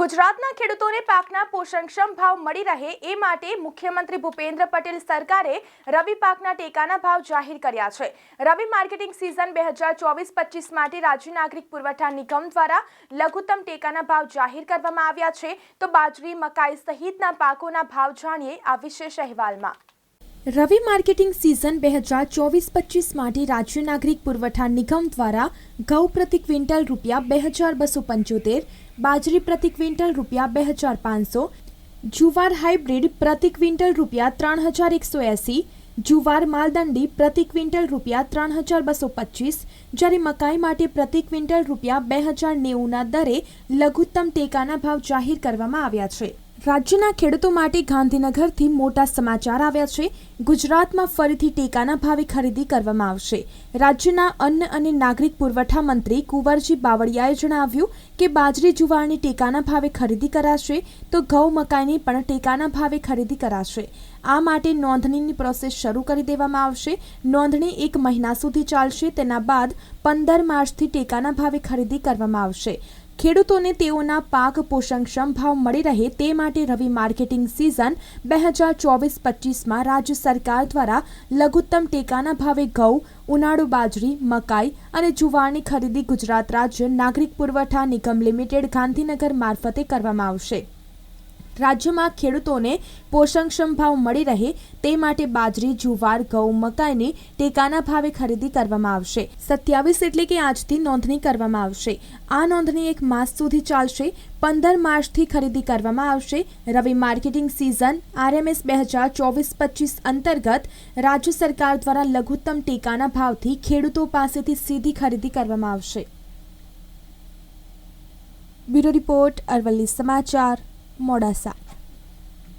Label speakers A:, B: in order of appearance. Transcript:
A: ગુજરાતના ખેડૂતોને પાકના પોષણક્ષમ ભાવ મળી રહે એ માટે મુખ્યમંત્રી ભૂપેન્દ્ર પટેલ સરકારે રવિ પાકના ટેકાના ભાવ જાહેર કર્યા છે. રવિ માર્કેટિંગ સિઝન બે હજાર ચોવીસ પચીસ માટે રાજ્ય નાગરિક પુરવઠા નિગમ દ્વારા લઘુત્તમ ટેકાના ભાવ જાહેર કરવામાં આવ્યા છે. તો બાજરી, મકાઈ સહિતના પાકોના ભાવ જાણીએ આ વિશેષ અહેવાલમાં. રવિ માર્કેટિંગ સિઝન બે હજાર ચોવીસ પચીસ માટે રાજ્ય નાગરિક પુરવઠા નિગમ દ્વારા ઘઉં પ્રતિ ક્વિન્ટલ રૂપિયા બે હજાર બસો પંચોતેર, બાજરી પ્રતિ ક્વિન્ટલ રૂપિયા બે હજાર પાંચસો, જુવાર હાઇબ્રિડ પ્રતિ ક્વિન્ટલ રૂપિયા ત્રણ હજાર એકસો એંસી, જુવાર માલદંડી પ્રતિ ક્વિન્ટલ રૂપિયા ત્રણ હજાર બસો પચીસ, જ્યારે મકાઈ માટે પ્રતિ ક્વિન્ટલ રૂપિયા બે હજાર નેવુંના દરે લઘુત્તમ ટેકાના ભાવ જાહેર કરવામાં આવ્યા છે. રાજ્યના ખેડૂતો માટે ગાંધીનગરથી મોટા સમાચાર આવ્યા છે. ગુજરાતમાં ફરીથી ટેકાના ભાવે ખરીદી કરવામાં આવશે. રાજ્યના અન્ન અને નાગરિક પુરવઠા મંત્રી કુંવરજી બાવળિયાએ જણાવ્યું કે બાજરી જુવારની ટેકાના ભાવે ખરીદી કરાશે તો ઘઉં મકાઈની પણ ટેકાના ભાવે ખરીદી કરાશે. આ માટે નોંધણીની પ્રોસેસ શરૂ કરી દેવામાં આવશે. નોંધણી એક મહિના સુધી ચાલશે. તેના બાદ પંદર માર્ચથી ટેકાના ભાવે ખરીદી કરવામાં આવશે. ખેડૂતોને તેઓના પાક પોષણક્ષમ ભાવ મળી રહે તે માટે રવિ માર્કેટિંગ સિઝન બે હજાર ચોવીસ પચીસમાં રાજ્ય સરકાર દ્વારા લઘુત્તમ ટેકાના ભાવે ઘઉં, ઉનાળુ બાજરી, મકાઈ અને જુવારની ખરીદી ગુજરાત રાજ્ય નાગરિક પુરવઠા નિગમ લિમિટેડ ગાંધીનગર મારફતે કરવામાં આવશે. રાજ્યમાં ખેડૂતોને પોષણક્ષમ ભાવ મળી રહે તે માટે બાજરી, જુવાર, ઘઉં, મકાઈની ટેકાના ભાવે ખરીદી કરવામાં આવશે. સત્યાવીસ એટલે કે આજથી નોંધણી કરવામાં આવશે. આ નોંધણી એક માસ સુધી ચાલશે. પંદર માર્ચથી ખરીદી કરવામાં આવશે. રવિ માર્કેટિંગ સિઝન આરએમએસ બે હજાર ચોવીસ પચીસ અંતર્ગત રાજ્ય સરકાર દ્વારા લઘુત્તમ ટેકાના ભાવથી ખેડૂતો પાસેથી સીધી ખરીદી કરવામાં આવશે. બ્યુરો રિપોર્ટ અરવલ્લી સમાચાર. મોડાસા